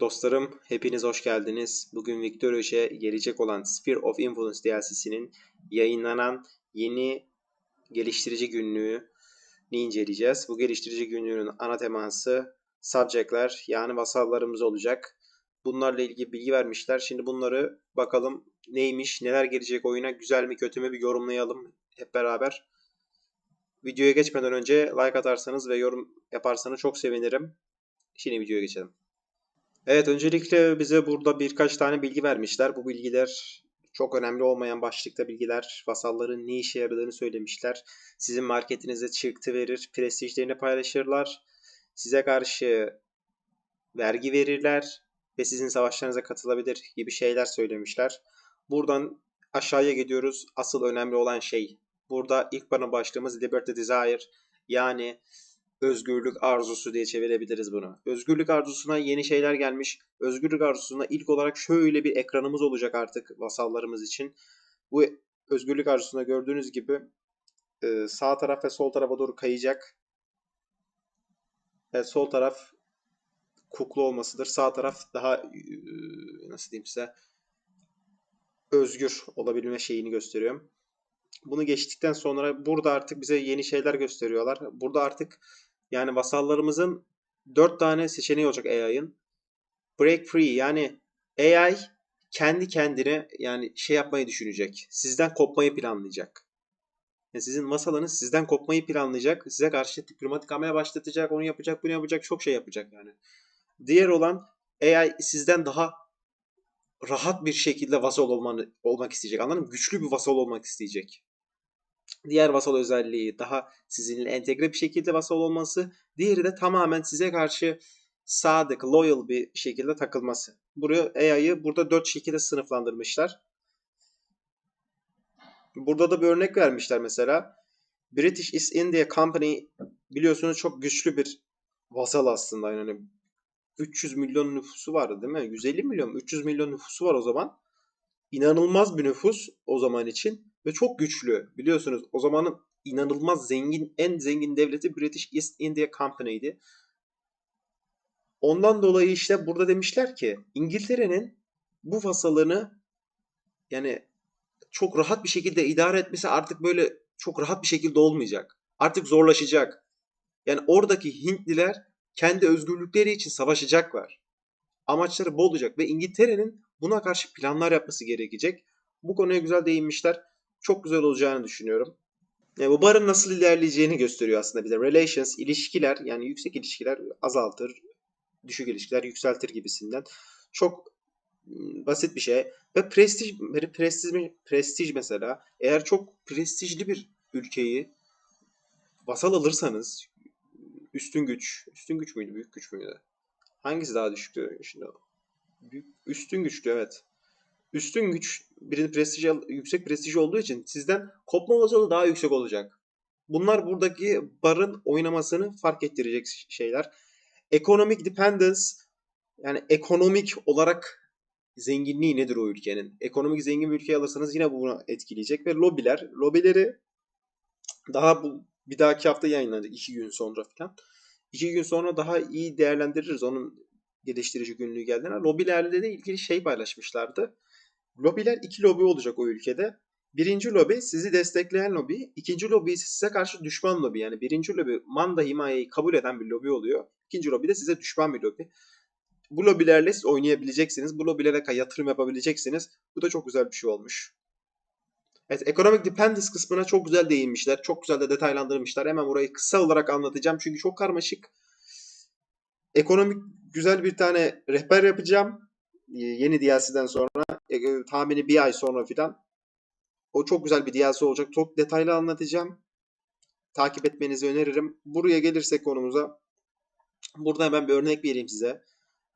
Dostlarım hepiniz hoş geldiniz. Bugün Victor Öş'e gelecek olan Sphere of Influence DLC'sinin yayınlanan yeni geliştirici günlüğü inceleyeceğiz. Bu geliştirici günlüğünün ana teması subject'ler yani vasallarımız olacak. Bunlarla ilgili bilgi vermişler. Şimdi bunları bakalım neymiş, neler gelecek oyuna, güzel mi kötü mü bir yorumlayalım hep beraber. Videoya geçmeden önce like atarsanız ve yorum yaparsanız çok sevinirim. Şimdi videoya geçelim. Evet, öncelikle bize burada birkaç tane bilgi vermişler. Bu bilgiler çok önemli olmayan başlıkta bilgiler, vasalların ne işe yaradığını söylemişler. Sizin marketinize çıktı verir, prestijlerini paylaşırlar. Size karşı vergi verirler ve sizin savaşlarınıza katılabilir gibi şeyler söylemişler. Buradan aşağıya gidiyoruz. Asıl önemli olan şey. Burada ilk bana başlığımız Liberty Desire yani özgürlük arzusu diye çevirebiliriz bunu. Özgürlük arzusuna yeni şeyler gelmiş. Özgürlük arzusuna ilk olarak şöyle bir ekranımız olacak artık vasallarımız için. Bu özgürlük arzusunda gördüğünüz gibi e, sağ taraf ve sol tarafa doğru kayacak. Evet, sol taraf kuklu olmasıdır. Sağ taraf daha e, nasıl diyeyim size özgür olabilme şeyini gösteriyorum. Bunu geçtikten sonra burada artık bize yeni şeyler gösteriyorlar. Burada artık yani vasallarımızın 4 tane seçeneği olacak AI'ın. Break free yani AI kendi kendine yani şey yapmayı düşünecek. Sizden kopmayı planlayacak. Yani sizin masalarınız sizden kopmayı planlayacak. Size karşı diplomatik hamle başlatacak. Onu yapacak, bunu yapacak. Çok şey yapacak yani. Diğer olan AI sizden daha rahat bir şekilde vasal olmanı, olmak isteyecek. Anladın mı? Güçlü bir vasal olmak isteyecek. Diğer vasal özelliği daha sizinle entegre bir şekilde vasal olması. Diğeri de tamamen size karşı sadık, loyal bir şekilde takılması. Buraya AI'yı burada dört şekilde sınıflandırmışlar. Burada da bir örnek vermişler mesela. British East India Company biliyorsunuz çok güçlü bir vasal aslında. Yani 300 milyon nüfusu vardı değil mi? 150 milyon, 300 milyon nüfusu var o zaman. İnanılmaz bir nüfus o zaman için ve çok güçlü. Biliyorsunuz o zamanın inanılmaz zengin, en zengin devleti British East India Company'ydi. Ondan dolayı işte burada demişler ki İngiltere'nin bu vasalını yani çok rahat bir şekilde idare etmesi artık böyle çok rahat bir şekilde olmayacak. Artık zorlaşacak. Yani oradaki Hintliler kendi özgürlükleri için savaşacaklar. Amaçları bu olacak ve İngiltere'nin buna karşı planlar yapması gerekecek. Bu konuya güzel değinmişler. Çok güzel olacağını düşünüyorum. Yani bu barın nasıl ilerleyeceğini gösteriyor aslında bize. Relations, ilişkiler yani yüksek ilişkiler azaltır, düşük ilişkiler yükseltir gibisinden. Çok basit bir şey. Ve prestij, prestij, prestij mesela eğer çok prestijli bir ülkeyi vasal alırsanız üstün güç, üstün güç müydü, büyük güç müydü? Hangisi daha düşüktü şimdi? Büyük, üstün güçlü evet. Üstün güç birinin prestij, yüksek prestij olduğu için sizden kopma olasılığı daha yüksek olacak. Bunlar buradaki barın oynamasını fark ettirecek şeyler. Economic dependence yani ekonomik olarak zenginliği nedir o ülkenin? Ekonomik zengin bir ülke alırsanız yine bunu etkileyecek ve lobiler, lobileri daha bu bir dahaki hafta yayınlanacak iki gün sonra falan. İki gün sonra daha iyi değerlendiririz onun geliştirici günlüğü geldiğinde. Lobilerle de ilgili şey paylaşmışlardı. Lobiler iki lobi olacak o ülkede. Birinci lobi sizi destekleyen lobi, ikinci lobi size karşı düşman lobi. Yani birinci lobi manda himayeyi kabul eden bir lobi oluyor. İkinci lobi de size düşman bir lobi. Bu lobilerle siz oynayabileceksiniz. Bu lobilere yatırım yapabileceksiniz. Bu da çok güzel bir şey olmuş. Evet, Economic Dependence kısmına çok güzel değinmişler. Çok güzel de detaylandırmışlar. Hemen burayı kısa olarak anlatacağım. Çünkü çok karmaşık. Ekonomik güzel bir tane rehber yapacağım. Yeni DLC'den sonra. E, tahmini bir ay sonra filan. O çok güzel bir DLC olacak. Çok detaylı anlatacağım. Takip etmenizi öneririm. Buraya gelirsek konumuza. Burada hemen bir örnek vereyim size.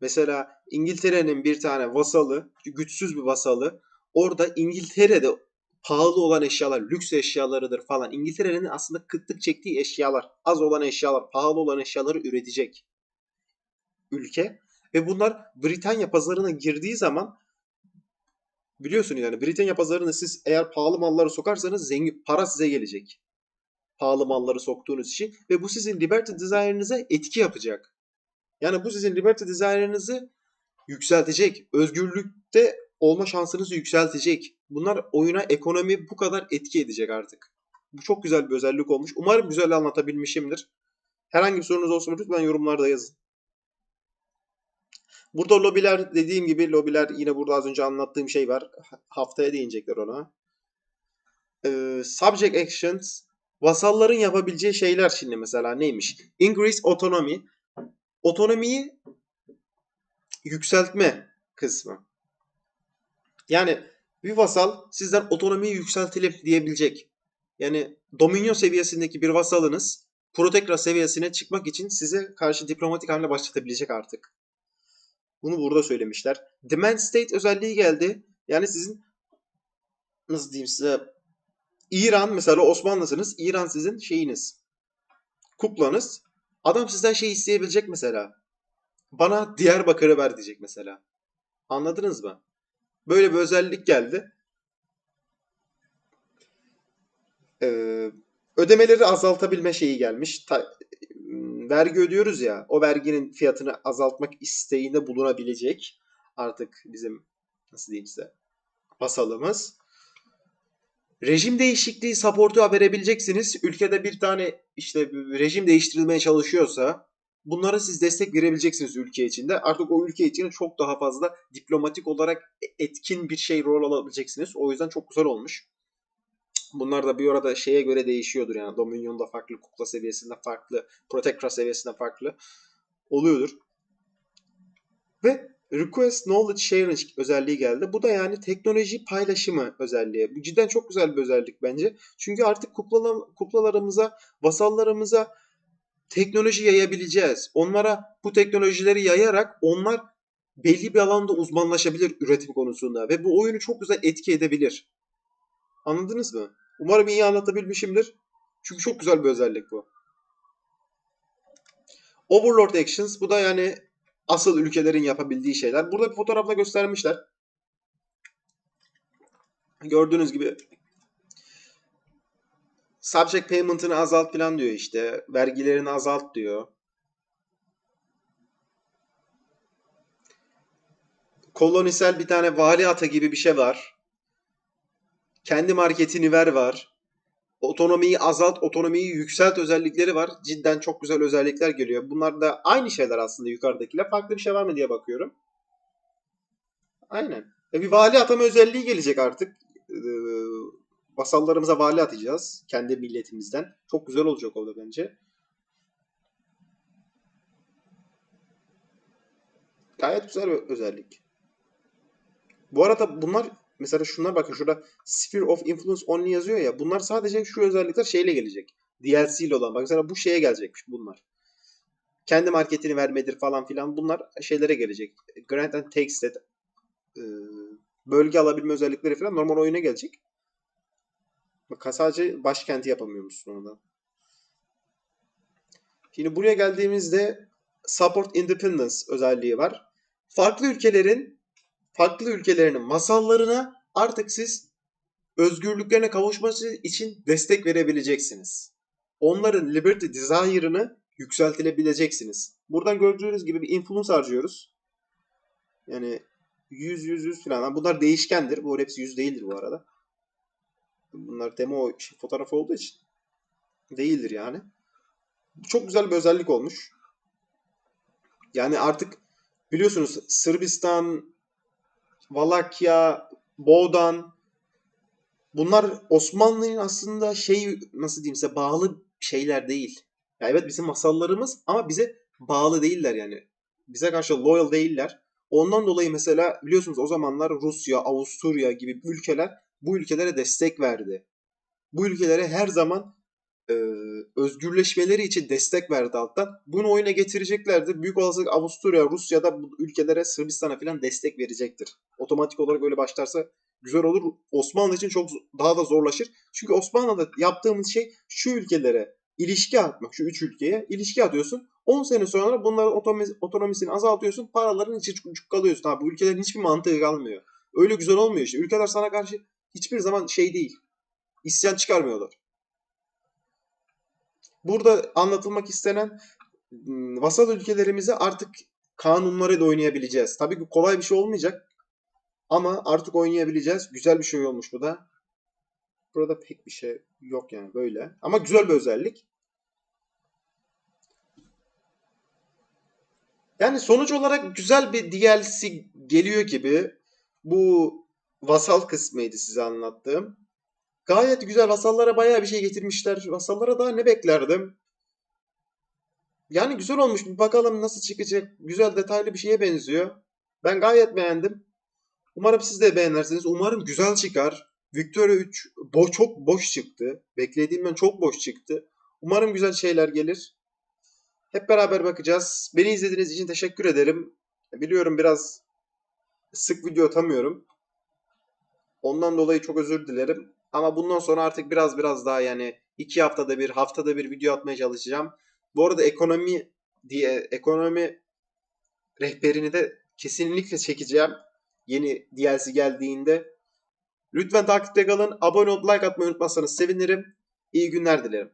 Mesela İngiltere'nin bir tane vasalı, güçsüz bir vasalı. Orada İngiltere'de pahalı olan eşyalar, lüks eşyalarıdır falan. İngiltere'nin aslında kıtlık çektiği eşyalar, az olan eşyalar, pahalı olan eşyaları üretecek ülke. Ve bunlar Britanya pazarına girdiği zaman biliyorsunuz yani Britanya pazarına siz eğer pahalı malları sokarsanız zengin para size gelecek. Pahalı malları soktuğunuz için ve bu sizin Liberty Desire'ınıza etki yapacak. Yani bu sizin Liberty Desire'ınızı yükseltecek. Özgürlükte olma şansınızı yükseltecek. Bunlar oyuna ekonomi bu kadar etki edecek artık. Bu çok güzel bir özellik olmuş. Umarım güzel anlatabilmişimdir. Herhangi bir sorunuz olsa lütfen yorumlarda yazın. Burada lobiler dediğim gibi lobiler yine burada az önce anlattığım şey var. Haftaya değinecekler ona. Ee, subject actions vasalların yapabileceği şeyler şimdi mesela neymiş? Increase autonomy. Otonomiyi yükseltme kısmı. Yani bir vasal sizden otonomiyi yükseltelim diyebilecek. Yani dominion seviyesindeki bir vasalınız protekra seviyesine çıkmak için size karşı diplomatik hamle başlatabilecek artık. Bunu burada söylemişler. Demand state özelliği geldi. Yani sizin nasıl diyeyim size İran mesela Osmanlısınız. İran sizin şeyiniz. Kuklanız. Adam sizden şey isteyebilecek mesela. Bana Diyarbakır'ı ver diyecek mesela. Anladınız mı? Böyle bir özellik geldi. Ee, ödemeleri azaltabilme şeyi gelmiş. Ta, vergi ödüyoruz ya. O verginin fiyatını azaltmak isteğinde bulunabilecek. Artık bizim nasıl diyeyim size vasalımız. Rejim değişikliği support'u verebileceksiniz. Ülkede bir tane işte rejim değiştirilmeye çalışıyorsa bunlara siz destek verebileceksiniz ülke içinde. Artık o ülke için çok daha fazla diplomatik olarak etkin bir şey rol alabileceksiniz. O yüzden çok güzel olmuş. Bunlar da bir arada şeye göre değişiyordur yani. Dominion'da farklı, kukla seviyesinde farklı, Protectra seviyesinde farklı oluyordur. Ve Request Knowledge Sharing özelliği geldi. Bu da yani teknoloji paylaşımı özelliği. Bu cidden çok güzel bir özellik bence. Çünkü artık kuklalar, kuklalarımıza, vasallarımıza teknoloji yayabileceğiz. Onlara bu teknolojileri yayarak onlar belli bir alanda uzmanlaşabilir üretim konusunda ve bu oyunu çok güzel etki edebilir. Anladınız mı? Umarım iyi anlatabilmişimdir. Çünkü çok güzel bir özellik bu. Overlord Actions bu da yani asıl ülkelerin yapabildiği şeyler. Burada bir fotoğrafla göstermişler. Gördüğünüz gibi subject payment'ını azalt falan diyor işte. Vergilerini azalt diyor. Kolonisel bir tane vali ata gibi bir şey var. Kendi marketini ver var. Otonomiyi azalt, otonomiyi yükselt özellikleri var. Cidden çok güzel özellikler geliyor. Bunlar da aynı şeyler aslında yukarıdakiler. Farklı bir şey var mı diye bakıyorum. Aynen. E bir vali atama özelliği gelecek artık. Ee, vasallarımıza vali atacağız. Kendi milletimizden. Çok güzel olacak o da bence. Gayet güzel bir özellik. Bu arada bunlar mesela şunlar bakın şurada Sphere of Influence Only yazıyor ya. Bunlar sadece şu özellikler şeyle gelecek. DLC ile olan. Bak mesela bu şeye gelecekmiş bunlar. Kendi marketini vermedir falan filan bunlar şeylere gelecek. Grant and Take Stat e, bölge alabilme özellikleri falan normal oyuna gelecek. Bak sadece başkenti yapamıyormuşsun orada. Şimdi buraya geldiğimizde Support Independence özelliği var. Farklı ülkelerin farklı ülkelerinin masallarına artık siz özgürlüklerine kavuşması için destek verebileceksiniz. Onların liberty desire'ını yükseltilebileceksiniz. Buradan gördüğünüz gibi bir influence harcıyoruz. Yani 100 100 100 falan. Bunlar değişkendir. Bu hepsi 100 değildir bu arada. Bunlar demo şey, fotoğraf olduğu için değildir yani. Çok güzel bir özellik olmuş. Yani artık biliyorsunuz Sırbistan, Valakya, Boğdan bunlar Osmanlı'nın aslında şey nasıl diyeyim size bağlı şeyler değil. Ya evet bizim masallarımız ama bize bağlı değiller yani. Bize karşı loyal değiller. Ondan dolayı mesela biliyorsunuz o zamanlar Rusya, Avusturya gibi ülkeler bu ülkelere destek verdi. Bu ülkelere her zaman e, özgürleşmeleri için destek verdi alttan. Bunu oyuna getireceklerdir. Büyük olasılık Avusturya, Rusya da bu ülkelere Sırbistan'a falan destek verecektir. Otomatik olarak öyle başlarsa güzel olur. Osmanlı için çok daha da zorlaşır. Çünkü Osmanlı'da yaptığımız şey şu ülkelere ilişki atmak. Şu üç ülkeye ilişki atıyorsun. 10 sene sonra bunların otonomisini azaltıyorsun. Paraların içi kalıyorsun. Abi bu ülkelerin hiçbir mantığı kalmıyor. Öyle güzel olmuyor işte. Ülkeler sana karşı hiçbir zaman şey değil. İsyan çıkarmıyorlar. Burada anlatılmak istenen vasal ülkelerimize artık kanunlarıyla oynayabileceğiz. Tabii ki kolay bir şey olmayacak. Ama artık oynayabileceğiz. Güzel bir şey olmuş bu da. Burada pek bir şey yok yani böyle. Ama güzel bir özellik. Yani sonuç olarak güzel bir DLC geliyor gibi. Bu vasal kısmıydı size anlattığım. Gayet güzel. Vasallara bayağı bir şey getirmişler. Vasallara daha ne beklerdim? Yani güzel olmuş. Bir bakalım nasıl çıkacak. Güzel detaylı bir şeye benziyor. Ben gayet beğendim. Umarım siz de beğenirsiniz. Umarım güzel çıkar. Victoria 3 bo çok boş çıktı. Beklediğimden çok boş çıktı. Umarım güzel şeyler gelir. Hep beraber bakacağız. Beni izlediğiniz için teşekkür ederim. Biliyorum biraz sık video atamıyorum. Ondan dolayı çok özür dilerim. Ama bundan sonra artık biraz biraz daha yani iki haftada bir, haftada bir video atmaya çalışacağım. Bu arada ekonomi diye ekonomi rehberini de kesinlikle çekeceğim. Yeni DLC geldiğinde. Lütfen takipte kalın. Abone olup like atmayı unutmazsanız sevinirim. İyi günler dilerim.